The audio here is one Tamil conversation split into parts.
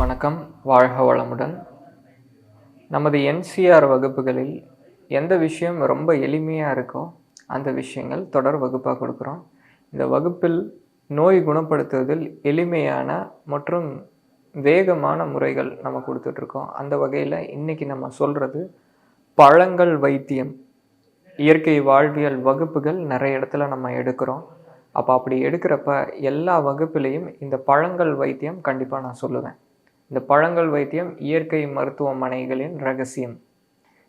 வணக்கம். வாழ்க வளமுடன். நமது என்சிஆர் வகுப்புகளில் எந்த விஷயம் ரொம்ப எளிமையாக இருக்கோ அந்த விஷயங்கள் தொடர் வகுப்பாக கொடுக்குறோம். இந்த வகுப்பில் நோய் குணப்படுத்துவதில் எளிமையான மற்றும் வேகமான முறைகள் நம்ம கொடுத்துட்ருக்கோம். அந்த வகையில் இன்றைக்கி நம்ம சொல்கிறது பழங்கள் வைத்தியம். இயற்கை வாழ்வியல் வகுப்புகள் நிறைய இடத்துல நம்ம எடுக்கிறோம். அப்போ அப்படி எடுக்கிறப்ப எல்லா வகுப்புலேயும் இந்த பழங்கள் வைத்தியம் கண்டிப்பாக நான் சொல்லுவேன். இந்த பழங்கள் வைத்தியம் இயற்கை மருத்துவமனைகளின் ரகசியம்.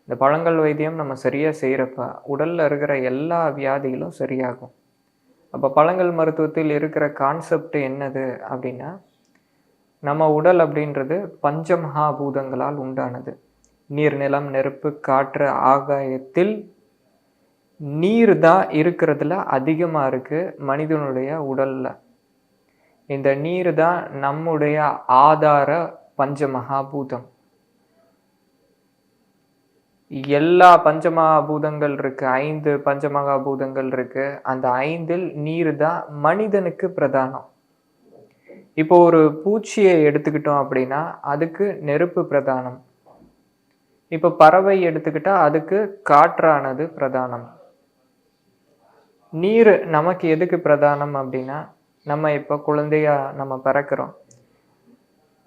இந்த பழங்கள் வைத்தியம் நம்ம சரியாக செய்கிறப்ப உடலில் இருக்கிற எல்லா வியாதிகளும் சரியாகும். அப்போ பழங்கள் மருத்துவத்தில் இருக்கிற கான்செப்ட் என்னது அப்படின்னா நம்ம உடல் அப்படின்றது பஞ்சமகாபூதங்களால் உண்டானது. நீர் நிலம் நெருப்பு காற்று ஆகாயத்தில் நீர் தான் இருக்கிறதுல அதிகமாக இருக்குது மனிதனுடைய உடலில். இந்த நீர் தான் நம்முடைய ஆதார பஞ்சமகாபூதம். எல்லா பஞ்சமகாபூதங்கள் இருக்கு ஐந்து பஞ்சமகாபூதங்கள் இருக்கு. அந்த ஐந்தில் நீர் தான் மனிதனுக்கு பிரதானம். இப்போ ஒரு பூச்சியை எடுத்துக்கிட்டோம் அப்படின்னா அதுக்கு நெருப்பு பிரதானம். இப்போ பறவை எடுத்துக்கிட்டா அதுக்கு காற்றானது பிரதானம். நீர் நமக்கு எதுக்கு பிரதானம் அப்படின்னா நம்ம இப்போ குழந்தையா நம்ம பிறக்கிறோம்.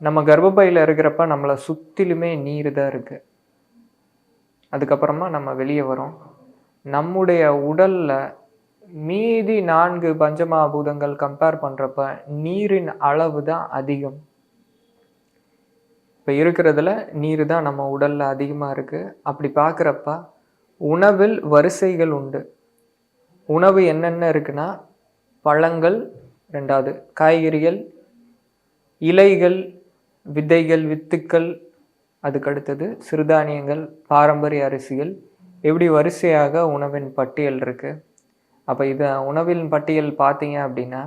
நம்ம கர்ப்பப்பையில் இருக்கிறப்ப நம்மளை சுற்றிலுமே நீர் தான் இருக்குது அதுக்கப்புறமா நம்ம வெளியே வரோம். நம்முடைய உடலில் மீதி நான்கு பஞ்சமாபூதங்கள் கம்பேர் பண்ணுறப்ப நீரின் அளவு தான் அதிகம். இப்போ இருக்கிறதுல நீர் தான் நம்ம உடலில் அதிகமாக இருக்குது அப்படி பார்க்குறப்ப உணவில் வரிசைகள் உண்டு. உணவு என்னென்ன இருக்குன்னா பழங்கள் ரெண்டாவது காய்கறிகள் இலைகள் விதைகள் வித்துக்கள் அதுக்கடுத்தது சிறுதானியங்கள் பாரம்பரிய அரிசிகள். எப்படி வரிசையாக உணவின் பட்டியல் இருக்குது அப்போ இதை உணவின் பட்டியல் பார்த்தீங்க அப்படின்னா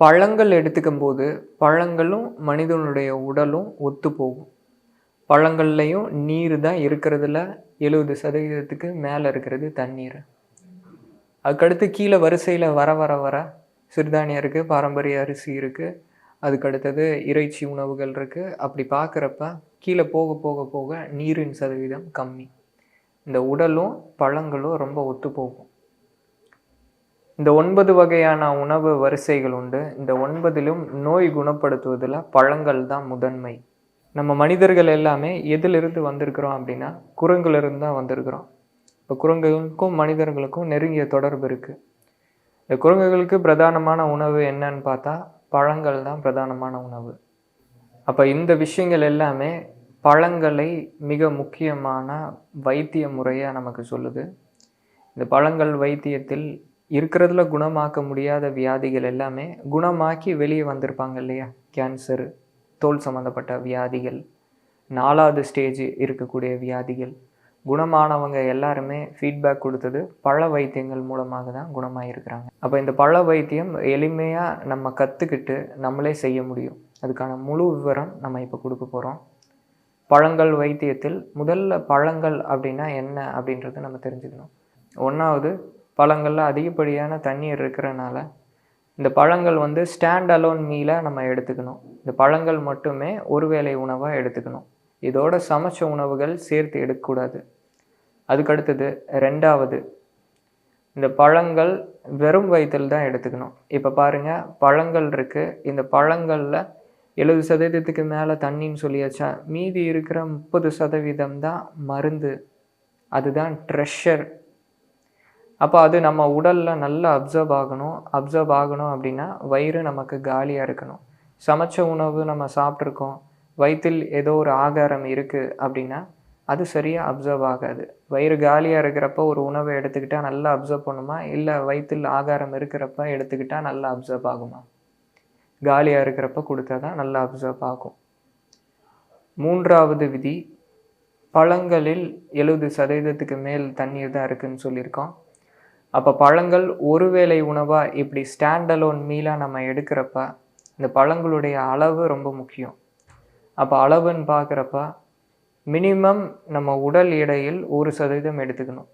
பழங்கள் எடுத்துக்கும் போது பழங்களும் மனிதனுடைய உடலும் ஒத்து போகும். பழங்கள்லையும் நீர் தான் இருக்கிறதுல எழுபது சதவீதத்துக்கு மேலே இருக்கிறது தண்ணீர். அதுக்கடுத்து கீழே வரிசையில் வர வர வர சிறுதானியம் இருக்குது பாரம்பரிய அரிசி இருக்குது அதுக்கடுத்தது இறைச்சி உணவுகள் இருக்குது அப்படி பார்க்குறப்ப கீழே போக போக போக நீரின் சதவீதம் கம்மி. இந்த உடலும் பழங்களும் ரொம்ப ஒத்து போகும். இந்த ஒன்பது வகையான உணவு வரிசைகள் உண்டு. இந்த ஒன்பதிலும் நோய் குணப்படுத்துவதில் பழங்கள் தான் முதன்மை. நம்ம மனிதர்கள் எல்லாமே எதிலிருந்து வந்திருக்கிறோம் அப்படின்னா குரங்கிலிருந்து தான் வந்திருக்கிறோம். இப்போ குரங்குகளுக்கும் மனிதர்களுக்கும் நெருங்கிய தொடர்பு இருக்குது இந்த குரங்குகளுக்கு பிரதானமான உணவு என்னன்னு பார்த்தா பழங்கள் தான் பிரதானமான உணவு. அப்போ இந்த விஷயங்கள் எல்லாமே பழங்களை மிக முக்கியமான வைத்திய முறையாக நமக்கு சொல்லுது. இந்த பழங்கள் வைத்தியத்தில் இருக்கிறதுல குணமாக்க முடியாத வியாதிகள் எல்லாமே குணமாக்கி வெளியே வந்திருப்பாங்க இல்லையா? கேன்சரு தோல் சம்மந்தப்பட்ட வியாதிகள் நாலாவது ஸ்டேஜ் இருக்கக்கூடிய வியாதிகள் குணமானவங்க எல்லாருமே ஃபீட்பேக் கொடுத்தது பழ வைத்தியங்கள் மூலமாக தான் குணமாயிருக்கிறாங்க. அப்போ இந்த பழ வைத்தியம் எளிமையாக நம்ம கற்றுக்கிட்டு நம்மளே செய்ய முடியும். அதுக்கான முழு விவரம் நம்ம இப்போ கொடுக்க போகிறோம் பழங்கள் வைத்தியத்தில் முதல்ல பழங்கள் அப்படின்னா என்ன அப்படின்றத நம்ம தெரிஞ்சுக்கணும். ஒன்றாவது பழங்களில் அதிகப்படியான தண்ணீர் இருக்கிறனால இந்த பழங்கள் வந்து ஸ்டாண்ட் அலோன் மீலாக நம்ம எடுத்துக்கணும். இந்த பழங்கள் மட்டுமே ஒரு வேளை உணவாக எடுத்துக்கணும். இதோட சமைச்ச உணவுகள் சேர்த்து எடுக்கக்கூடாது. அதுக்கடுத்தது ரெண்டாவது இந்த பழங்கள் வெறும் வயிற்றில் தான் எடுத்துக்கணும். இப்போ பாருங்கள் பழங்கள் இருக்குது இந்த பழங்களில் எழுபது சதவீதத்துக்கு மேலே தண்ணின்னு சொல்லியாச்சா மீதி இருக்கிற முப்பது சதவீதம் தான் மருந்து. அதுதான் ட்ரெஷர் அப்போ அது நம்ம உடலில் நல்லா அப்சர்வ் ஆகணும். அப்சர்வ் ஆகணும் அப்படின்னா வயிறு நமக்கு காலியாக இருக்கணும். சமைச்ச உணவு நம்ம சாப்பிட்ருக்கோம் வயிற்றில் ஏதோ ஒரு ஆகாரம் இருக்குது அப்படின்னா அது சரியாக அப்சர்வ் ஆகாது. வயிறு காலியாக இருக்கிறப்ப ஒரு உணவை எடுத்துக்கிட்டால் நல்லா அப்சர்வ் பண்ணுமா? இல்லை வயிற்றில் ஆகாரம் இருக்கிறப்ப எடுத்துக்கிட்டால் நல்லா அப்சர்வ் ஆகுமா? காலியாக இருக்கிறப்ப கொடுத்தா தான் நல்லா அப்சர்வ் ஆகும். மூன்றாவது விதி பழங்களில் எழுபது சதவீதத்துக்கு மேல் தண்ணீர் தான் இருக்குதுன்னு சொல்லியிருக்கோம். அப்போ பழங்கள் ஒருவேளை உணவாக இப்படி ஸ்டாண்டலோன் மீலாக நம்ம எடுக்கிறப்ப இந்த பழங்களுடைய அளவு ரொம்ப முக்கியம். அப்போ அளவுன்னு பார்க்குறப்ப மினிமம் நம்ம உடல் எடையில் ஒரு சதவீதம் எடுத்துக்கணும்.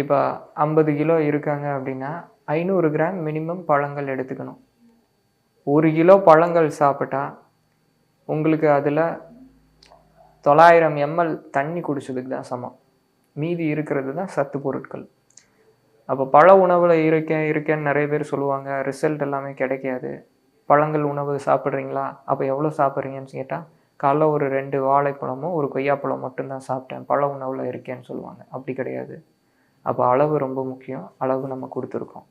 இப்போ ஐம்பது கிலோ இருக்காங்க அப்படின்னா ஐநூறு கிராம் மினிமம் பழங்கள் எடுத்துக்கணும். ஒரு கிலோ பழங்கள் சாப்பிட்டா உங்களுக்கு அதில் தொள்ளாயிரம் எம்எல் தண்ணி குடிச்சதுக்கு தான் சமம். மீதி இருக்கிறது தான் சத்து பொருட்கள். அப்போ பழ உணவில் இருக்கேன் இருக்கேன்னு நிறைய பேர் சொல்லுவாங்க. ரிசல்ட் எல்லாமே கிடைக்காது. பழங்கள் உணவு சாப்பிட்றீங்களா? அப்போ எவ்வளோ சாப்பிட்றீங்கன்னு கேட்டால் காலைல ஒரு ரெண்டு வாழைப்பழமோ ஒரு கொய்யாப்பழம் மட்டும்தான் சாப்பிட்டேன். பழ உணவில் இருக்கேன்னு சொல்லுவாங்க. அப்படி கிடையாது. அப்போ அளவு ரொம்ப முக்கியம். அளவு நம்ம கொடுத்துருக்கோம்.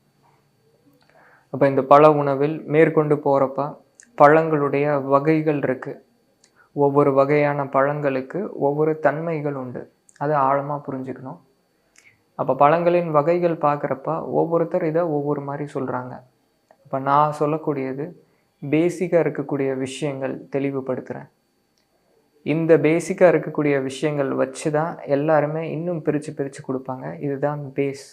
அப்போ இந்த பழ உணவில் மேற்கொண்டு போகிறப்ப பழங்களுடைய வகைகள் இருக்குது ஒவ்வொரு வகையான பழங்களுக்கு ஒவ்வொரு தன்மைகள் உண்டு. அதை ஆழமாக புரிஞ்சுக்கணும். அப்போ பழங்களின் வகைகள் பார்க்குறப்ப ஒவ்வொருத்தர் இதை ஒவ்வொரு மாதிரி சொல்கிறாங்க அப்போ நான் சொல்லக்கூடியது பேசிக்காக இருக்கக்கூடிய விஷயங்கள் தெளிவுபடுத்துகிறேன் இந்த பேசிக்காக இருக்கக்கூடிய விஷயங்கள் வச்சு தான் எல்லாருமே இன்னும் பிரித்து பிரித்து கொடுப்பாங்க. இதுதான் பேஸ்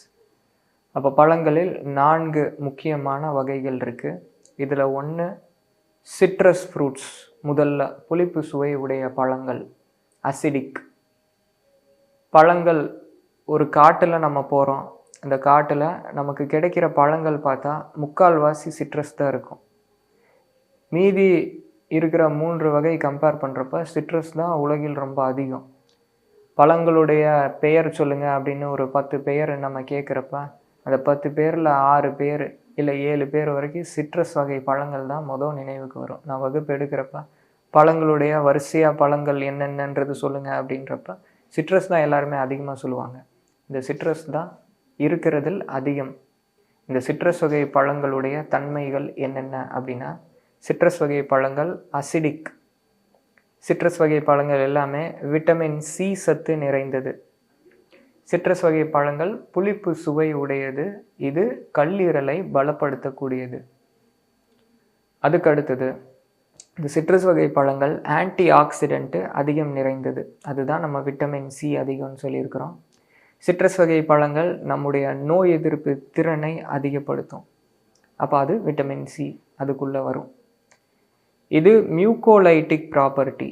அப்போ பழங்களில் நான்கு முக்கியமான வகைகள் இருக்குது இதில் ஒன்று சிட்ரஸ் ஃப்ரூட்ஸ் முதல்ல புளிப்பு சுவை உடைய பழங்கள் அசிடிக் பழங்கள் ஒரு காட்டில் நம்ம போகிறோம் அந்த காட்டில் நமக்கு கிடைக்கிற பழங்கள் பார்த்தா முக்கால்வாசி சிட்ரஸ் தான் இருக்கும். மீதி இருக்கிற மூன்று வகை கம்பேர் பண்ணுறப்ப சிட்ரஸ் தான் உலகில் ரொம்ப அதிகம். பழங்களுடைய பெயர் சொல்லுங்கள் அப்படின்னு ஒரு பத்து பெயர் நம்ம கேட்குறப்ப அந்த பத்து பேரில் ஆறு பேர் இல்லை ஏழு பேர் வரைக்கும் சிட்ரஸ் வகை பழங்கள் தான் மொதல் நினைவுக்கு வரும். நான் வகுப்பு எடுக்கிறப்ப பழங்களுடைய வரிசையாக பழங்கள் என்னென்னன்றது சொல்லுங்கள் அப்படின்றப்ப சிட்ரஸ் தான் எல்லாருமே அதிகமாக சொல்லுவாங்க. இந்த சிட்ரஸ் தான் இருக்கிறதில் அதிகம். இந்த சிட்ரஸ் வகை பழங்களுடைய தன்மைகள் என்னென்ன அப்படின்னா சிட்ரஸ் வகை பழங்கள் அசிடிக் சிட்ரஸ் வகை பழங்கள் எல்லாமே விட்டமின் சி சத்து நிறைந்தது. சிட்ரஸ் வகை பழங்கள் புளிப்பு சுவை உடையது. இது கல்லீரலை பலப்படுத்தக்கூடியது. அதுக்கு அடுத்தது இந்த சிட்ரஸ் வகை பழங்கள் ஆன்டி ஆக்சிடென்ட்டு அதிகம் நிறைந்தது. அதுதான் நம்ம விட்டமின் சி அதிகம்னு சொல்லியிருக்கிறோம். சிட்ரஸ் வகை பழங்கள் நம்முடைய நோய் எதிர்ப்பு திறனை அதிகப்படுத்தும். அப்போ அது விட்டமின் சி அதுக்குள்ளே வரும். இது மியூக்கோலைட்டிக் ப்ராப்பர்ட்டி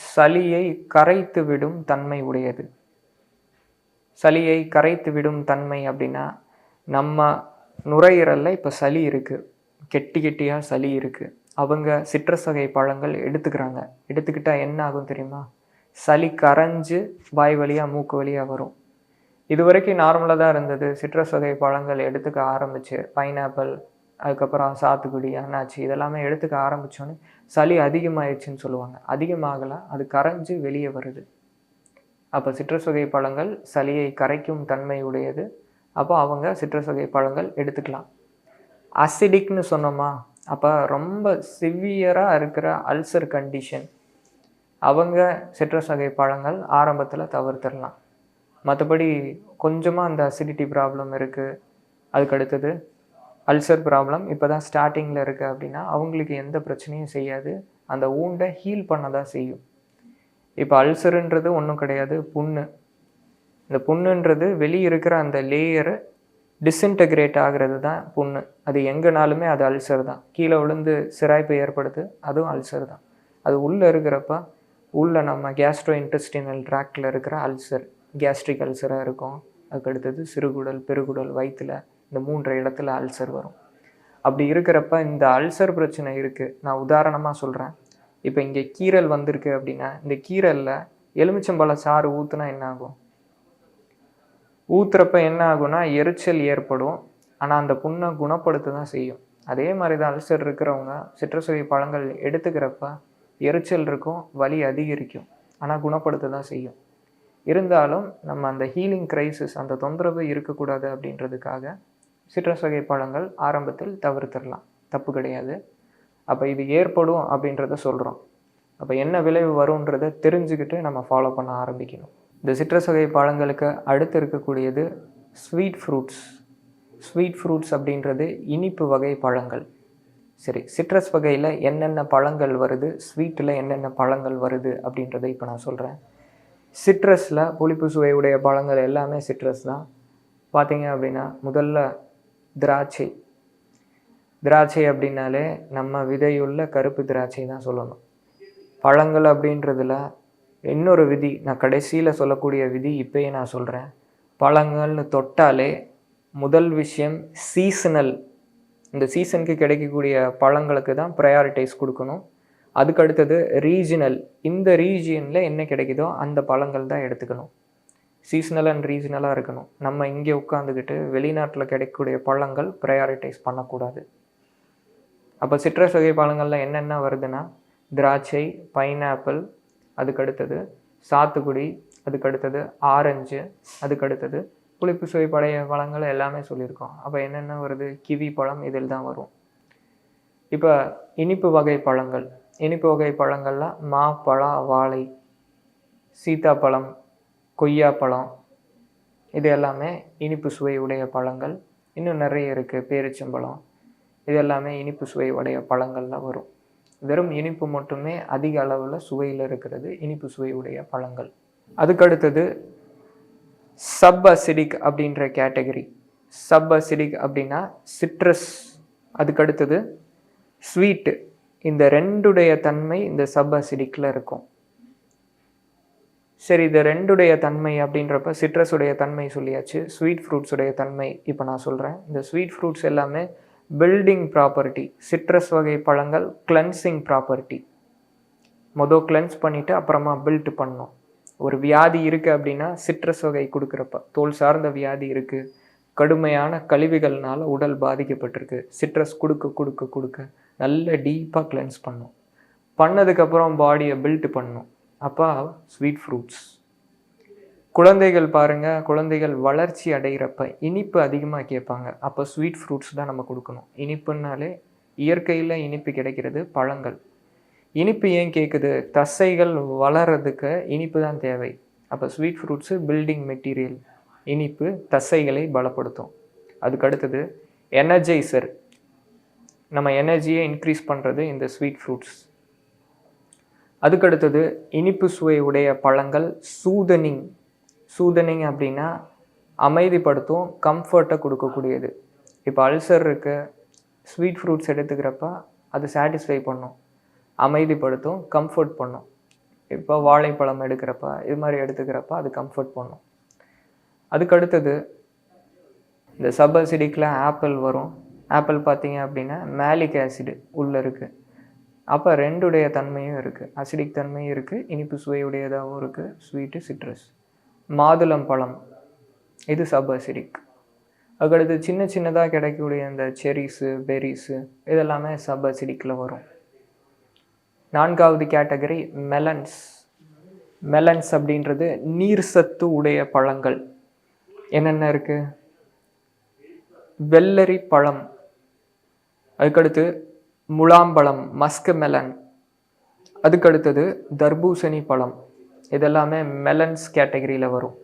சளியை கரைத்து விடும் தன்மை உடையது. சளியை கரைத்து விடும் தன்மை அப்படின்னா நம்ம நுரையீரலில் இப்போ சளி இருக்குது கெட்டி கெட்டியாக சளி இருக்குது அவங்க சிட்ரஸ் வகை பழங்கள் எடுத்துக்கிறாங்க. எடுத்துக்கிட்டால் என்ன ஆகும் தெரியுமா? சளி கரைஞ்சு வாய் வழியாக மூக்கு வழியாக வரும். இது வரைக்கும் நார்மலாக தான் இருந்தது. சிட்ரஸ் வகை பழங்கள் எடுத்துக்க ஆரம்பிச்சு பைனாப்பிள் அதுக்கப்புறம் சாத்துக்குடி அண்ணாச்சி இதெல்லாமே எடுத்துக்க ஆரம்பித்தோன்னே சளி அதிகமாகிடுச்சின்னு சொல்லுவாங்க. அதிகமாகலாம் அது கரைஞ்சு வெளியே வருது. அப்போ சிட்ரஸ் வகை பழங்கள் சளியை கரைக்கும் தன்மை உடையது. அப்போ அவங்க சிட்ரஸ் வகை பழங்கள் எடுத்துக்கலாம். அசிடிக்னு சொன்னோமா? அப்போ ரொம்ப சிவியராக இருக்கிற அல்சர் கண்டிஷன். அவங்க சிட்ரஸ் வகை பழங்கள் ஆரம்பத்தில் தவிர்த்திடலாம். மற்றபடி கொஞ்சமாக அந்த அசிடிட்டி ப்ராப்ளம் இருக்குது அதுக்கு அடுத்தது அல்சர் ப்ராப்ளம் இப்போ தான் ஸ்டார்டிங்கில் இருக்குது அப்படின்னா அவங்களுக்கு எந்த பிரச்சனையும் செய்யாது. அந்த ஊண்டை ஹீல் பண்ண தான் செய்யும். இப்போ அல்சருன்றது ஒன்றும் கிடையாது புண்ணு. இந்த புண்ணுன்றது வெளியே இருக்கிற அந்த லேயரு டிஸ்இன்டகிரேட் ஆகிறது தான் புண்ணு. அது எங்கேனாலுமே அது அல்சர் தான். கீழே விழுந்து சிராய்ப்பு ஏற்படுது அதுவும் அல்சர் தான். அது உள்ளே இருக்கிறப்ப உள்ளே நம்ம கேஸ்ட்ரோ இன்டெஸ்டினல் ட்ராக்டில் இருக்கிற அல்சர் கேஸ்ட்ரிக் அல்சராக இருக்கும். அதுக்கு அடுத்தது சிறுகுடல் பெருகுடல் வயிற்றில் இந்த மூன்று இடத்துல அல்சர் வரும். அப்படி இருக்கிறப்ப இந்த அல்சர் பிரச்சனை இருக்குது நான் உதாரணமாக சொல்கிறேன் இப்போ இங்கே கீரல் வந்திருக்கு அப்படின்னா இந்த கீரலில் எலுமிச்சம்பழ சாறு ஊற்றுனா என்ன ஆகும்? ஊற்றுறப்ப என்ன ஆகும்னா எரிச்சல் ஏற்படும். ஆனால் அந்த புண்ணை குணப்படுத்த தான் செய்யும். அதே மாதிரி தான் அல்சர் இருக்கிறவங்க சிட்ரஸ் பழங்கள் எடுத்துக்கிறப்ப எரிச்சல் இருக்கும் வலி அதிகரிக்கும். ஆனால் குணப்படுத்த தான் செய்யும். இருந்தாலும் நம்ம அந்த ஹீலிங் கிரைசிஸ் அந்த தொந்தரவு இருக்கக்கூடாது அப்படின்றதுக்காக சிட்ரஸ் வகை பழங்கள் ஆரம்பத்தில் தவிர்த்திடலாம். தப்பு கிடையாது. அப்போ இது ஏற்படும் அப்படின்றத சொல்கிறோம் அப்போ என்ன விளைவு வரும்ன்றதை தெரிஞ்சுக்கிட்டு நம்ம ஃபாலோ பண்ண ஆரம்பிக்கணும். இந்த சிட்ரஸ் வகை பழங்களுக்கு அடுத்து இருக்கக்கூடியது ஸ்வீட் ஃப்ரூட்ஸ் ஸ்வீட் ஃப்ரூட்ஸ் அப்படின்றது இனிப்பு வகை பழங்கள். சரி சிட்ரஸ் வகையில் என்னென்ன பழங்கள் வருது ஸ்வீட்டில் என்னென்ன பழங்கள் வருது அப்படின்றத இப்போ நான் சொல்கிறேன் சிட்ரஸில் புளிப்பு சுவையுடைய பழங்கள் எல்லாமே சிட்ரஸ் தான். பார்த்தீங்க அப்படின்னா முதல்ல திராட்சை. திராட்சை அப்படின்னாலே நம்ம விதையுள்ள கருப்பு திராட்சை தான் சொல்லணும். பழங்கள் அப்படின்றதுல இன்னொரு விதி நான் கடைசியில் சொல்லக்கூடிய விதி இப்பயே நான் சொல்கிறேன் பழங்கள்னு தொட்டாலே முதல் விஷயம் சீசனல் இந்த சீசனுக்கு கிடைக்கக்கூடிய பழங்களுக்கு தான் ப்ரையாரிட்டைஸ் கொடுக்கணும். அதுக்கு அடுத்தது ரீஜினல் இந்த ரீஜியனில் என்ன கிடைக்குதோ அந்த பழங்கள் தான் எடுத்துக்கணும். சீசனல் அண்ட் ரீஜனலாக இருக்கணும். நம்ம இங்கே உட்காந்துக்கிட்டு வெளிநாட்டில் கிடைக்கக்கூடிய பழங்கள் ப்ரையாரிட்டைஸ் பண்ணக்கூடாது. அப்போ சிட்ரஸ் வகை பழங்களில் என்னென்ன வருதுன்னா திராட்சை பைனாப்பிள் அதுக்கு அடுத்தது சாத்துக்குடி அதுக்கு அடுத்தது ஆரஞ்சு அதுக்கு அடுத்தது புளிப்பு சுவை படைய பழங்கள் எல்லாமே சொல்லியிருக்கோம். அப்போ என்னென்ன வருது? கிவி பழம் இதில் தான் வரும். இப்போ இனிப்பு வகை பழங்கள். இனிப்பு வகை பழங்கள்லாம் மா பழா வாழை சீத்தாப்பழம் கொய்யாப்பழம் இது எல்லாமே இனிப்பு சுவை உடைய பழங்கள். இன்னும் நிறைய இருக்குது பேரிச்சம்பழம் இது எல்லாமே இனிப்பு சுவை உடைய பழங்கள்லாம் வரும். வெறும் இனிப்பு மட்டுமே அதிக அளவில் சுவையில் இருக்கிறது இனிப்பு சுவை உடைய பழங்கள். அதுக்கடுத்தது சப் அசிடிக் அப்படின்ற கேட்டகரி. சப் அசிடிக் அப்படின்னா சிட்ரஸ். அதுக்கடுத்தது ஸ்வீட்டு. இந்த ரெண்டுடைய தன்மை இந்த சப் அசிடிக்கில் இருக்கும். சரி இது ரெண்டுடைய தன்மை அப்படின்றப்ப சிட்ரஸுடைய தன்மை சொல்லியாச்சு ஸ்வீட் ஃப்ரூட்ஸுடைய தன்மை இப்போ நான் சொல்கிறேன் இந்த ஸ்வீட் ஃப்ரூட்ஸ் எல்லாமே பில்டிங் ப்ராப்பர்ட்டி சிட்ரஸ் வகை பழங்கள் கிளென்சிங் ப்ராப்பர்ட்டி. மொதல் கிளென்ஸ் பண்ணிவிட்டு அப்புறமா பில்ட் பண்ணோம். ஒரு வியாதி இருக்குது அப்படின்னா சிட்ரஸ் வகை கொடுக்குறப்ப தோல் சார்ந்த வியாதி இருக்குது கடுமையான கழிவுகள்னால் உடல் பாதிக்கப்பட்டிருக்கு சிட்ரஸ் கொடுக்க கொடுக்க கொடுக்க நல்ல டீப்பாக கிளென்ஸ் பண்ணும். பண்ணதுக்கப்புறம் பாடியை பில்ட் பண்ணும். அப்பா ஸ்வீட் ஃப்ரூட்ஸ் குழந்தைகள் பாருங்கள் குழந்தைகள் வளர்ச்சி அடைகிறப்ப இனிப்பு அதிகமாக கேட்பாங்க. அப்போ ஸ்வீட் ஃப்ரூட்ஸ் தான் நம்ம கொடுக்கணும். இனிப்புன்னாலே இயற்கையில் இனிப்பு கிடைக்கிறது பழங்கள். இனிப்பு ஏன் கேட்குது தசைகள் வளர்கிறதுக்கு இனிப்பு தான் தேவை. அப்போ ஸ்வீட் ஃப்ரூட்ஸு பில்டிங் மெட்டீரியல் இனிப்பு தசைகளை பலப்படுத்தும். அதுக்கு அடுத்தது எனர்ஜைசர் நம்ம எனர்ஜியை இன்க்ரீஸ் பண்ணுறது இந்த ஸ்வீட் ஃப்ரூட்ஸ் அதுக்கடுத்தது இனிப்பு சுவை உடைய பழங்கள் சூதனிங். சூதனிங் அப்படின்னா அமைதிப்படுத்தும் கம்ஃபர்ட்டை கொடுக்கக்கூடியது. இப்போ அல்சர் இருக்கு ஸ்வீட் ஃப்ரூட்ஸ் எடுத்துக்கிறப்ப அது சாட்டிஸ்ஃபை பண்ணும். அமைதிப்படுத்தும் கம்ஃபர்ட் பண்ணும். இப்போ வாழைப்பழம் எடுக்கிறப்ப இது மாதிரி எடுத்துக்கிறப்ப அது கம்ஃபர்ட் பண்ணும். அதுக்கு அடுத்தது இந்த சப் ஆப்பிள் வரும். ஆப்பிள் பார்த்தீங்க அப்படின்னா மேலிக் ஆசிடு உள்ளே இருக்குது அப்போ ரெண்டுடைய தன்மையும் இருக்குது அசிடிக் தன்மையும் இருக்குது இனிப்பு சுவையுடையதாகவும் இருக்குது ஸ்வீட்டு சிட்ரஸ் மாதுளம் பழம். இது சப் அசிடிக் அதுக்கடுத்து சின்ன சின்னதாக கிடைக்கக்கூடிய இந்த செரிஸு பெரிஸு இதெல்லாமே சப் அசிடிக்கில் வரும். நான்காவது கேட்டகரி மெலன்ஸ் மெலன்ஸ் அப்படின்றது நீர் சத்து உடைய பழங்கள். என்னென்ன இருக்குது வெள்ளரி பழம். அதுக்கடுத்து முலாம்பழம் மஸ்க் மெலன். அதுக்கடுத்தது தர்பூசணி பழம். இதெல்லாமே மெலன்ஸ் கேட்டகரியில் வரும்.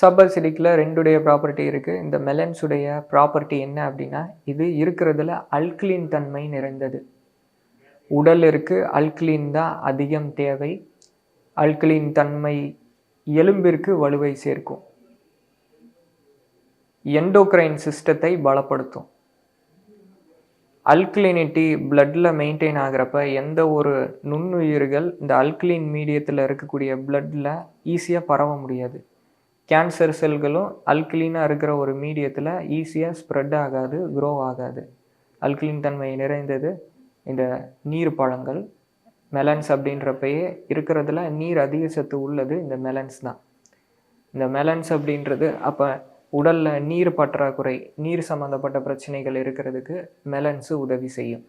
சப்பர்சிலிக்கில் ரெண்டுடைய ப்ராப்பர்ட்டி இருக்குது இந்த மெலன்ஸுடைய ப்ராப்பர்ட்டி என்ன அப்படின்னா இது இருக்கிறதுல அல்க்லீன் தன்மை நிறைந்தது. உடலிற்கு அல்க்லீன் தான் அதிகம் தேவை. அல்க்லீன் தன்மை எலும்பிற்கு வலுவை சேர்க்கும். எண்டோக்ரைன் சிஸ்டத்தை பலப்படுத்தும். அல்கலினிட்டி பிளட்டில் மெயின்டைன் ஆகிறப்ப எந்த ஒரு நுண்ணுயிர்கள் இந்த அல்கலின் மீடியத்தில் இருக்கக்கூடிய பிளட்டில் ஈஸியாக பரவ முடியாது. கேன்சர் செல்களும் அல்கலீனாக இருக்கிற ஒரு மீடியத்தில் ஈஸியாக ஸ்ப்ரெட் ஆகாது க்ரோ ஆகாது. அல்கலின் தன்மை நிறைந்தது இந்த நீர் பழங்கள் மெலன்ஸ் அப்படின்றப்பயே இருக்கிறதுல நீர் அதிக சத்து உள்ளது இந்த மெலன்ஸ் தான். இந்த மெலன்ஸ் அப்படின்றது அப்போ உடலில் நீர் பற்றாக்குறை நீர் சம்மந்தப்பட்ட பிரச்சனைகள் இருக்கிறதுக்கு மெலன்ஸு உதவி செய்யும்.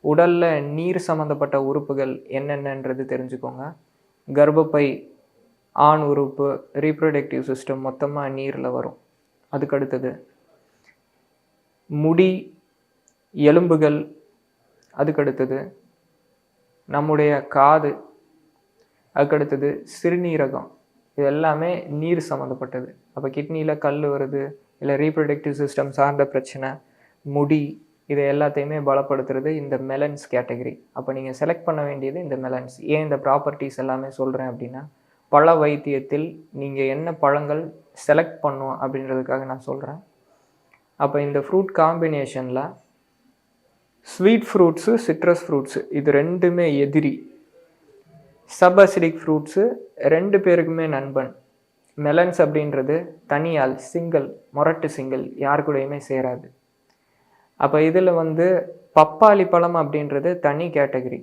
உடலில் நீர் சம்மந்தப்பட்ட உறுப்புகள் என்னென்னன்றது தெரிஞ்சுக்கோங்க. கர்ப்பப்பை ஆண் உறுப்பு ரீப்ரொடக்டிவ் சிஸ்டம் மொத்தமாக நீரில் வரும். அதுக்கு அடுத்தது முடி எலும்புகள் அதுக்கடுத்தது நம்முடைய காது அதுக்கடுத்தது சிறுநீரகம். இது எல்லாமே நீர் சம்மந்தப்பட்டது. அப்போ கிட்னியில் கல் வருது இல்லை ரீப்ரொடக்டிவ் சிஸ்டம் சார்ந்த பிரச்சனை முடி இதை எல்லாத்தையுமே பலப்படுத்துறது இந்த மெலன்ஸ் கேட்டகரி அப்போ நீங்கள் செலக்ட் பண்ண வேண்டியது இந்த மெலன்ஸ் ஏன் இந்த ப்ராப்பர்ட்டிஸ் எல்லாமே சொல்கிறேன் அப்படின்னா பழ வைத்தியத்தில் நீங்கள் என்ன பழங்கள் செலக்ட் பண்ணும் அப்படின்றதுக்காக நான் சொல்கிறேன் அப்போ இந்த ஃப்ரூட் காம்பினேஷனில் ஸ்வீட் ஃப்ரூட்ஸு சிட்ரஸ் ஃப்ரூட்ஸு இது ரெண்டுமே எதிரி. சப் அசிடிக் ஃப்ரூட்ஸு ரெண்டு பேருக்குமே நண்பன். மெலன்ஸ் அப்படின்றது தனியால் சிங்கிள் மொரட்டு சிங்கிள் யார் கூடயுமே சேராது. அப்போ இதில் வந்து பப்பாளி பழம் அப்படின்றது தனி கேட்டகரி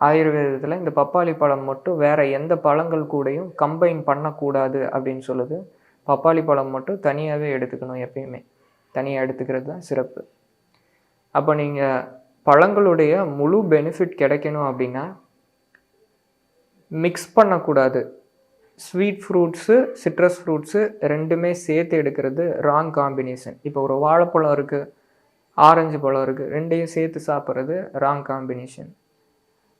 ஆயுர்வேதத்தில் இந்த பப்பாளி பழம் மட்டும் வேறு எந்த பழங்கள் கூடயும் கம்பைன் பண்ணக்கூடாது அப்படின்னு சொல்லுது. பப்பாளி பழம் மட்டும் தனியாகவே எடுத்துக்கணும் எப்பயுமே. தனியாக எடுத்துக்கிறது தான் சிறப்பு. அப்போ நீங்கள் பழங்களுடைய முழு பெனிஃபிட் கிடைக்கணும் அப்படின்னா மிக்ஸ் பண்ணக்கூடாது. ஸ்வீட் ஃப்ரூட்ஸு சிட்ரஸ் ஃப்ரூட்ஸு ரெண்டுமே சேர்த்து எடுக்கிறது ராங் காம்பினேஷன் இப்போ ஒரு வாழைப்பழம் இருக்குது ஆரஞ்சு பழம் இருக்குது ரெண்டையும் சேர்த்து சாப்பிட்றது ராங் காம்பினேஷன்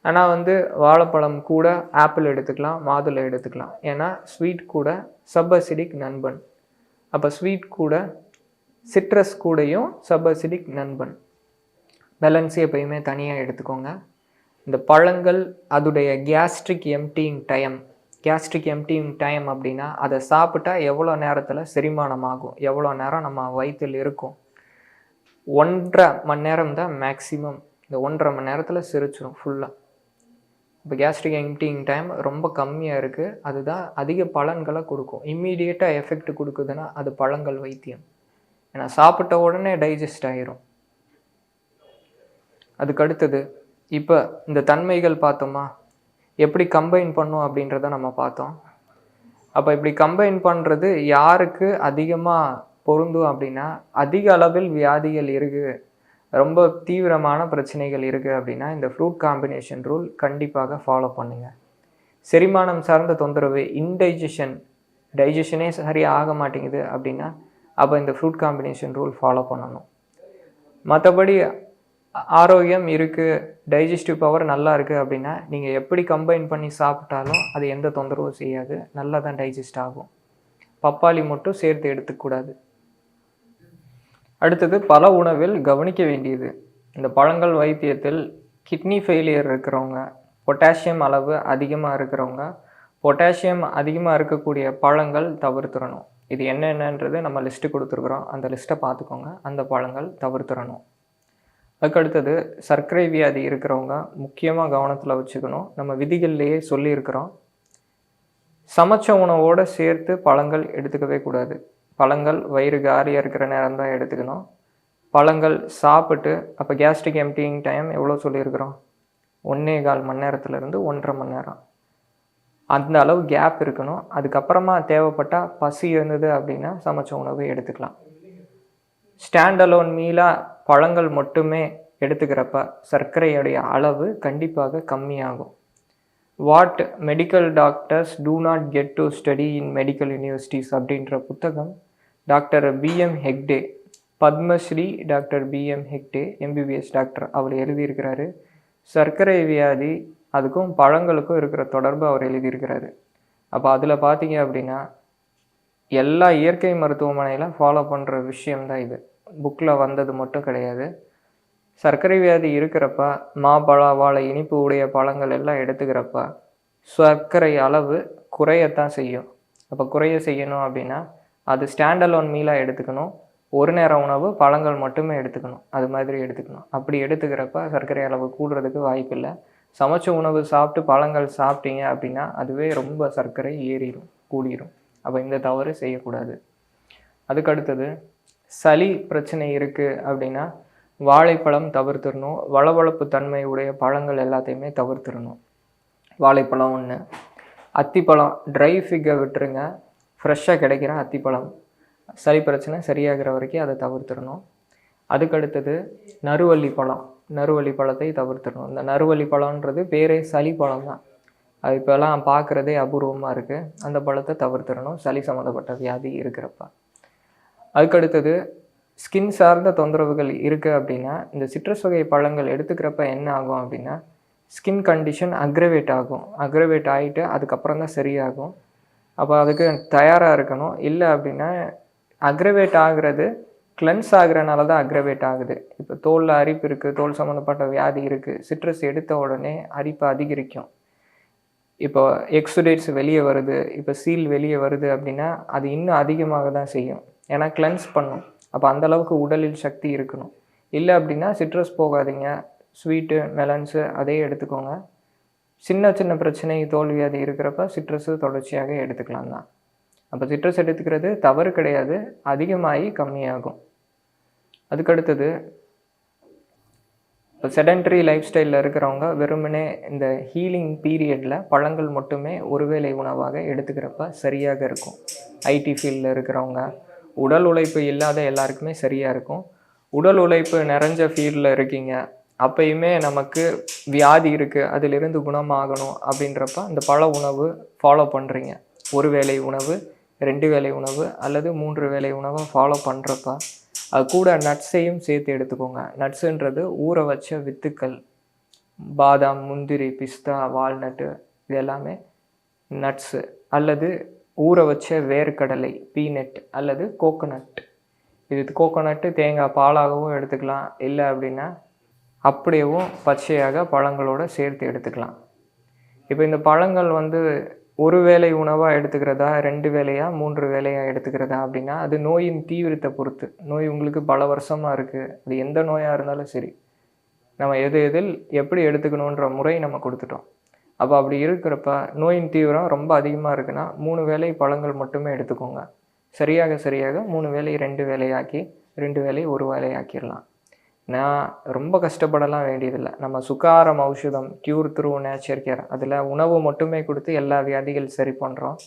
ஆனால் வந்து வாழைப்பழம் கூட ஆப்பிள் எடுத்துக்கலாம் மாதுளை எடுத்துக்கலாம். ஏன்னா ஸ்வீட் கூட சப்பசிடிக் நண்பன். அப்போ ஸ்வீட் கூட சிட்ரஸ் கூடையும் சப்பசிடிக் நண்பன். மெலன்ஸு எப்பயுமே தனியாக எடுத்துக்கோங்க. இந்த பழங்கள் அதுடைய gastric emptying time gastric emptying time அப்படின்னா அதை சாப்பிட்டா எவ்வளோ நேரத்தில் செரிமானம் ஆகும் எவ்வளோ நேரம் நம்ம வயிற்றில் இருக்கும்? ஒன்றரை மணி நேரம் தான் மேக்ஸிமம் இந்த ஒன்றரை மணி நேரத்தில் சிரிச்சிடும் ஃபுல்லாக இப்போ கேஸ்ட்ரிக் எம்டிங் டைம் ரொம்ப கம்மியாக இருக்குது அதுதான் அதிக பலன்களை கொடுக்கும். இம்மீடியட்டாக எஃபெக்ட் கொடுக்குதுன்னா அது பழங்கள் வைத்தியம். ஏன்னா சாப்பிட்ட உடனே டைஜஸ்ட் ஆயிரும். அதுக்கு அடுத்தது இப்போ இந்த தன்மைகள் பார்த்தோமா? எப்படி கம்பைன் பண்ணும் அப்படின்றத நம்ம பார்த்தோம். அப்போ இப்படி கம்பைன் பண்ணுறது யாருக்கு அதிகமாக பொருந்தும் அப்படின்னா அதிக அளவில் வியாதிகள் இருக்குது ரொம்ப தீவிரமான பிரச்சனைகள் இருக்குது அப்படின்னா இந்த ஃப்ரூட் காம்பினேஷன் ரூல் கண்டிப்பாக ஃபாலோ பண்ணுங்கள் செரிமானம் சார்ந்த தொந்தரவு இன்டைஜஷன் டைஜஷனே சரியாக ஆக மாட்டேங்குது அப்படின்னா அப்போ இந்த ஃப்ரூட் காம்பினேஷன் ரூல் ஃபாலோ பண்ணணும். மற்றபடி ஆரோக்கியம் இருக்குது டைஜஸ்டிவ் பவர் நல்லா இருக்குது அப்படின்னா நீங்கள் எப்படி கம்பைன் பண்ணி சாப்பிட்டாலும் அது எந்த தொந்தரவும் செய்யாது. நல்லா தான் டைஜஸ்ட் ஆகும். பப்பாளி மட்டும் சேர்த்து எடுத்துக்கூடாது அடுத்தது பல உணவில் கவனிக்க வேண்டியது. இந்த பழங்கள் வைத்தியத்தில் கிட்னி ஃபெயிலியர் இருக்கிறவங்க பொட்டாசியம் அளவு அதிகமாக இருக்கிறவங்க பொட்டாசியம் அதிகமாக இருக்கக்கூடிய பழங்கள் தவிர்த்துறணும் இது என்னென்னன்றது நம்ம லிஸ்ட்டு கொடுத்துருக்குறோம். அந்த லிஸ்ட்டை பார்த்துக்கோங்க. அந்த பழங்கள் தவிர்த்துறணும் அதுக்கடுத்தது சர்க்கரை வியாதி இருக்கிறவங்க முக்கியமாக கவனத்தில் வச்சுக்கணும். நம்ம விதிகள்லேயே சொல்லியிருக்கிறோம். சமைச்ச உணவோடு சேர்த்து பழங்கள் எடுத்துக்கவே கூடாது. பழங்கள் வயிறு காரியாக இருக்கிற நேரம் தான் எடுத்துக்கணும். பழங்கள் சாப்பிட்டு அப்போ கேஸ்ட்ரிக் எம்டிங் டைம் எவ்வளோ சொல்லியிருக்கிறோம்? ஒன்றே கால் மணி நேரத்துலேருந்து ஒன்றரை மணி நேரம். அந்த அளவு கேப் இருக்கணும். அதுக்கப்புறமா தேவைப்பட்டால் பசி இருந்தது அப்படின்னா சமைச்ச உணவு எடுத்துக்கலாம். ஸ்டாண்ட் அலோன் மீலாக பழங்கள் மட்டுமே எடுத்துக்கிறப்ப சர்க்கரையுடைய அளவு கண்டிப்பாக கம்மியாகும். What medical doctors do not get to study in medical universities அப்படின்ற புத்தகம் doctor BM Hegde Padmashri doctor BM Hegde MBBS doctor அவர் எழுதியிருக்கிறாரு. சர்க்கரை வியாதி அதுக்கும் பழங்களுக்கும் இருக்கிற தொடர்பு அவர் எழுதியிருக்கிறாரு. அப்போ அதில் பார்த்தீங்க அப்படின்னா எல்லா இயற்கை மருத்துவமனையில் ஃபாலோ பண்ணுற விஷயம்தான் இது. புக்கில் வந்தது மட்டும் கிடையாது. சர்க்கரை வியாதி இருக்கிறப்ப மாப்பழ வாழை இனிப்பு உடைய பழங்கள் எல்லாம் எடுத்துக்கிறப்ப சர்க்கரை அளவு குறையத்தான் செய்யும். அப்போ குறைய செய்யணும் அப்படின்னா அது ஸ்டாண்டலோன் மீலாக எடுத்துக்கணும். ஒரு நேர உணவு பழங்கள் மட்டுமே எடுத்துக்கணும். அது மாதிரி எடுத்துக்கணும். அப்படி எடுத்துக்கிறப்ப சர்க்கரை அளவு கூடுறதுக்கு வாய்ப்பில்லை சமைச்ச உணவு சாப்பிட்டு பழங்கள் சாப்பிட்டீங்க அப்படின்னா அதுவே ரொம்ப சர்க்கரை ஏறிடும் கூடிரும். அப்போ இந்த தவறு செய்யக்கூடாது. அதுக்கு அடுத்தது சளி பிரச்சனை இருக்குது அப்படின்னா வாழைப்பழம் தவிர்த்துடணும். வளவளப்பு தன்மை உடைய பழங்கள் எல்லாத்தையுமே தவிர்த்துடணும். வாழைப்பழம் ஒன்று அத்திப்பழம் ட்ரை ஃபிக்கை விட்டுருங்க. ஃப்ரெஷ்ஷாக கிடைக்கிற அத்திப்பழம். சளி பிரச்சனை சரியாகிற வரைக்கும் அதை தவிர்த்துடணும். அதுக்கடுத்தது நறுவள்ளி பழம். நறுவள்ளி பழத்தை தவிர்த்துடணும். இந்த நறுவள்ளி பழம்ன்றது பேரே சளி பழம் தான். அது இப்போலாம் பார்க்குறதே அபூர்வமாக இருக்குது அந்த பழத்தை தவிர்த்துடணும். சளி சம்மந்தப்பட்ட வியாதி இருக்கிறப்ப. அதுக்கடுத்தது ஸ்கின் சார்ந்த தொந்தரவுகள் இருக்குது அப்படின்னா இந்த சிட்ரஸ் வகை பழங்கள் எடுத்துக்கிறப்ப என்ன ஆகும் அப்படின்னா ஸ்கின் கண்டிஷன் அக்ரவேட் ஆகும். அக்ரவேட் ஆகிட்டு அதுக்கப்புறம் தான் சரியாகும். அப்போ அதுக்கு தயாராக இருக்கணும். இல்லை அப்படின்னா அக்ரவேட் ஆகிறது கிளென்ஸ் ஆகுறனால தான் அக்ரவேட் ஆகுது. இப்போ தோலில் அரிப்பு இருக்குது தோல் சம்மந்தப்பட்ட வியாதி இருக்குது சிட்ரஸ் எடுத்த உடனே அரிப்பு அதிகரிக்கும். இப்போ எக்ஸுடேட்ஸ் வெளியே வருது இப்போ சீல் வெளியே வருது அப்படின்னா அது இன்னும் அதிகமாக தான் செய்யும். ஏன்னா கிளென்ஸ் பண்ணும். அப்போ அந்தளவுக்கு உடலில் சக்தி இருக்கணும். இல்லை அப்படின்னா சிட்ரஸ் போகாதீங்க. ஸ்வீட்டு மெலன்ஸு அதே எடுத்துக்கோங்க. சின்ன சின்ன பிரச்சனை தோல்வி அது இருக்கிறப்ப சிட்ரஸு தொடர்ச்சியாக எடுத்துக்கலாம் தான். அப்போ சிட்ரஸ் எடுத்துக்கிறது தவறு கிடையாது. அதிகமாகி கம்மியாகும். அதுக்கடுத்தது இப்போ செடென்ட்ரி லைஃப் ஸ்டைலில் இருக்கிறவங்க வெறுமனே இந்த ஹீலிங் பீரியடில் பழங்கள் மட்டுமே ஒருவேளை உணவாக எடுத்துக்கிறப்ப சரியாக இருக்கும். ஐடி ஃபீல்டில் இருக்கிறவங்க உடல் உழைப்பு இல்லாத எல்லாருக்குமே சரியாக இருக்கும். உடல் உழைப்பு நிறைஞ்ச ஃபீல்டில் இருக்கீங்க. அப்பயுமே நமக்கு வியாதி இருக்குது அதிலிருந்து குணமாகணும் அப்படின்றப்ப அந்த பழ உணவு ஃபாலோ பண்ணுறீங்க ஒரு வேளை உணவு ரெண்டு வேளை உணவு அல்லது மூன்று வேளை உணவை ஃபாலோ பண்ணுறப்ப அது கூட நட்ஸையும் சேர்த்து எடுத்துக்கோங்க. நட்ஸுன்றது ஊற வச்ச வித்துக்கள். பாதாம் முந்திரி பிஸ்தா வால்நட்டு இது எல்லாமே நட்ஸு அல்லது ஊற வச்ச வேர்க்கடலை பீனட் அல்லது கோகோனட் இது கோகோனட்டு தேங்காய் பாலாகவும் எடுத்துக்கலாம். இல்லை அப்படின்னா அப்படியேவும் பச்சையாக பழங்களோட சேர்த்து எடுத்துக்கலாம். இப்போ இந்த பழங்கள் வந்து ஒரு வேளை உணவாக எடுத்துக்கிறதா ரெண்டு வேலையாக மூன்று வேலையாக எடுத்துக்கிறதா அப்படின்னா அது நோயின் தீவிரத்தை பொறுத்து. நோய் உங்களுக்கு பல வருஷமாக இருக்குது அது எந்த நோயாக இருந்தாலும் சரி. நம்ம எது எதில் எப்படி எடுத்துக்கணுன்ற முறை நம்ம கொடுத்துட்டோம். அப்போ அப்படி இருக்கிறப்ப நோயின் தீவிரம் ரொம்ப அதிகமாக இருக்குன்னா மூணு வேலை பழங்கள் மட்டுமே எடுத்துக்கோங்க. சரியாக சரியாக மூணு வேலையை ரெண்டு வேலையாக்கி ரெண்டு வேளை ஒரு வேலையாக்கிடலாம் நான் ரொம்ப கஷ்டப்படலாம் வேண்டியதில்லை. நம்ம சுகாரம் ஔஷதம் க்யூர் த்ரூ நேச்சர் கேர் அதில் உணவு மட்டுமே கொடுத்து எல்லா வியாதிகள் சரி பண்ணுறோம்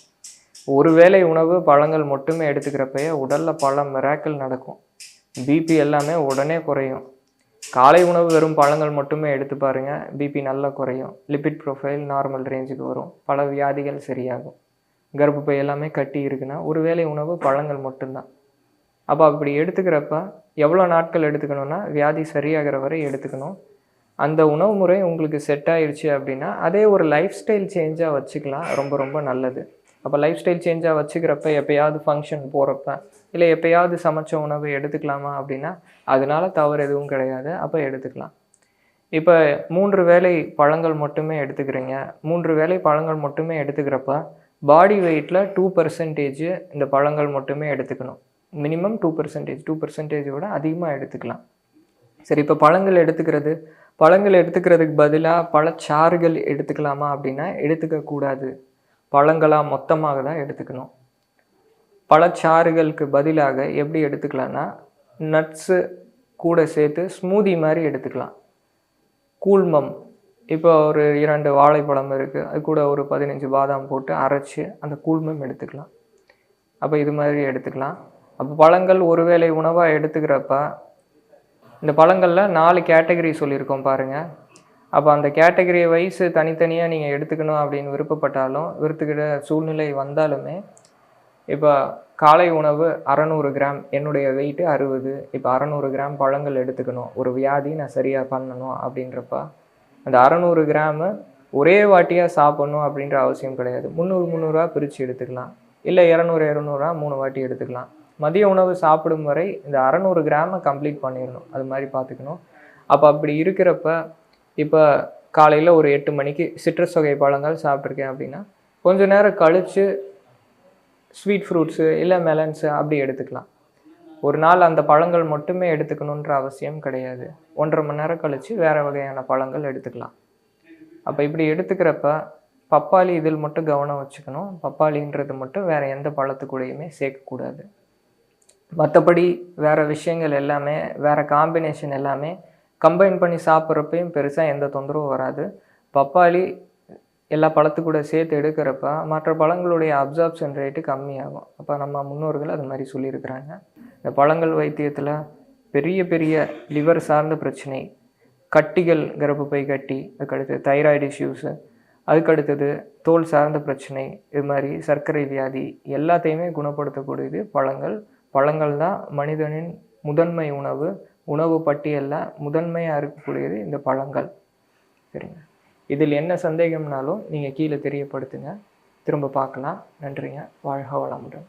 ஒருவேளை உணவு பழங்கள் மட்டுமே எடுத்துக்கிறப்பயே உடலில் பல மிராக்கள் நடக்கும். பிபி எல்லாமே உடனே குறையும். காலை உணவு வெறும் பழங்கள் மட்டுமே எடுத்து பாருங்கள் பிபி நல்லா குறையும். லிபிட் ப்ரொஃபைல் நார்மல் ரேஞ்சுக்கு வரும். பல வியாதிகள் சரியாகும். கர்ப்பப்பை எல்லாமே கட்டி இருக்குன்னா ஒருவேளை உணவு பழங்கள் மட்டும்தான். அப்போ அப்படி எடுத்துக்கிறப்ப எவ்வளோ நாட்கள் எடுத்துக்கணும்னா வியாதி சரியாகிற வரை எடுத்துக்கணும். அந்த உணவு முறை உங்களுக்கு செட் ஆயிடுச்சு அப்படின்னா அதே ஒரு லைஃப் ஸ்டைல் சேஞ்சாக வச்சுக்கலாம். ரொம்ப ரொம்ப நல்லது. அப்போ லைஃப் ஸ்டைல் சேஞ்சாக வச்சுக்கிறப்ப எப்போயாவது ஃபங்க்ஷன் போகிறப்ப இல்லை எப்போயாவது சமைச்ச உணவு எடுத்துக்கலாமா அப்படின்னா அதனால தவறு எதுவும் கிடையாது. அப்போ எடுத்துக்கலாம். இப்போ மூன்று வேலை பழங்கள் மட்டுமே எடுத்துக்கிறீங்க. மூன்று வேலை பழங்கள் மட்டுமே எடுத்துக்கிறப்ப பாடி வெயிட்டில் டூ பர்சன்டேஜ் இந்த பழங்கள் மட்டுமே எடுத்துக்கணும். Minimum two percentage two percentage விட அதிகமாக எடுத்துக்கலாம். சரி இப்போ பழங்கள் எடுத்துக்கிறது. பழங்கள் எடுத்துக்கிறதுக்கு பதிலாக பழச்சாறுகள் எடுத்துக்கலாமா அப்படின்னா எடுத்துக்கக்கூடாது பழங்களாக மொத்தமாக தான் எடுத்துக்கணும். பழச்சாறுகளுக்கு பதிலாக எப்படி எடுத்துக்கலான்னா நட்ஸு கூட சேர்த்து ஸ்மூதி மாதிரி எடுத்துக்கலாம். கூழ்மம். இப்போ ஒரு இரண்டு வாழைப்பழம் இருக்குது அது கூட ஒரு பதினஞ்சு பாதாம் போட்டு அரைச்சி அந்த கூழ்மம் எடுத்துக்கலாம். அப்போ இது மாதிரி எடுத்துக்கலாம். அப்போ பழங்கள் ஒருவேளை உணவாக எடுத்துக்கிறப்ப இந்த பழங்களில் நாலு கேட்டகரி சொல்லியிருக்கோம் பாருங்கள் அப்போ அந்த கேட்டகரி வைஸ் தனித்தனியாக நீங்கள் எடுத்துக்கணும் அப்படின்னு விருப்பப்பட்டாலும் விருத்துக்கிட்ட சூழ்நிலை வந்தாலுமே இப்போ காலை உணவு அறநூறு கிராம் என்னுடைய வெயிட்டு அறுபது இப்போ அறநூறு கிராம் பழங்கள் எடுத்துக்கணும் ஒரு வியாதி நான் சரியாக பண்ணணும் அப்படின்றப்ப அந்த அறநூறு கிராமு ஒரே வாட்டியாக சாப்பிட்ணும் அப்படின்ற அவசியம் கிடையாது. முந்நூறு முந்நூறுரூவா பிரித்து எடுத்துக்கலாம். இல்லை இரநூறு இரநூறுவா மூணு வாட்டி எடுத்துக்கலாம். மதிய உணவு சாப்பிடும் வரை இந்த அறநூறு கிராமை கம்ப்ளீட் பண்ணிடணும். அது மாதிரி பார்த்துக்கணும். அப்போ அப்படி இருக்கிறப்ப இப்போ காலையில் ஒரு எட்டு மணிக்கு சிட்ரஸ் வகை பழங்கள் சாப்பிட்ருக்கேன் அப்படின்னா கொஞ்ச நேரம் கழித்து ஸ்வீட் ஃப்ரூட்ஸு இல்லை மெலன்ஸு அப்படி எடுத்துக்கலாம். ஒரு நாள் அந்த பழங்கள் மட்டுமே எடுத்துக்கணுன்ற அவசியம் கிடையாது. ஒன்றரை மணி நேரம் கழித்து வேறு வகையான பழங்கள் எடுத்துக்கலாம். அப்போ இப்படி எடுத்துக்கிறப்ப பப்பாளி இதில் மட்டும் கவனம் வச்சுக்கணும். பப்பாளின்றது மட்டும் வேறு எந்த பழத்துக்கூடையுமே சேர்க்கக்கூடாது. மற்றபடி வேறு விஷயங்கள் எல்லாமே வேறு காம்பினேஷன் எல்லாமே கம்பைன் பண்ணி சாப்பிட்றப்பையும் பெருசாக எந்த தொந்தரவும் வராது. பப்பாளி எல்லா பழத்து கூட சேர்த்து எடுக்கிறப்ப மற்ற பழங்களுடைய அப்சார்ப்ஷன் ரேட்டு கம்மியாகும். அப்போ நம்ம முன்னோர்கள் அது மாதிரி சொல்லியிருக்கிறாங்க. இந்த பழங்கள் வைத்தியத்தில் பெரிய பெரிய லிவர் சார்ந்த பிரச்சனை கட்டிகள் கர்ப்பப்பை கட்டி அதுக்கடுத்து தைராய்டு இஷ்யூஸு அதுக்கடுத்தது தோல் சார்ந்த பிரச்சனை இது மாதிரி சர்க்கரை வியாதி எல்லாத்தையுமே குணப்படுத்தக்கூடியது பழங்கள். பழங்கள் தான் மனிதனின் முதன்மை உணவு. உணவு பட்டியலில் முதன்மையாக இருக்கக்கூடியது இந்த பழங்கள். சரிங்க. இதில் என்ன சந்தேகம்னாலும் நீங்கள் கீழே தெரியப்படுத்துங்க. திரும்ப பார்க்கலாம். நன்றிங்க. வாழ்க வளமுடன்.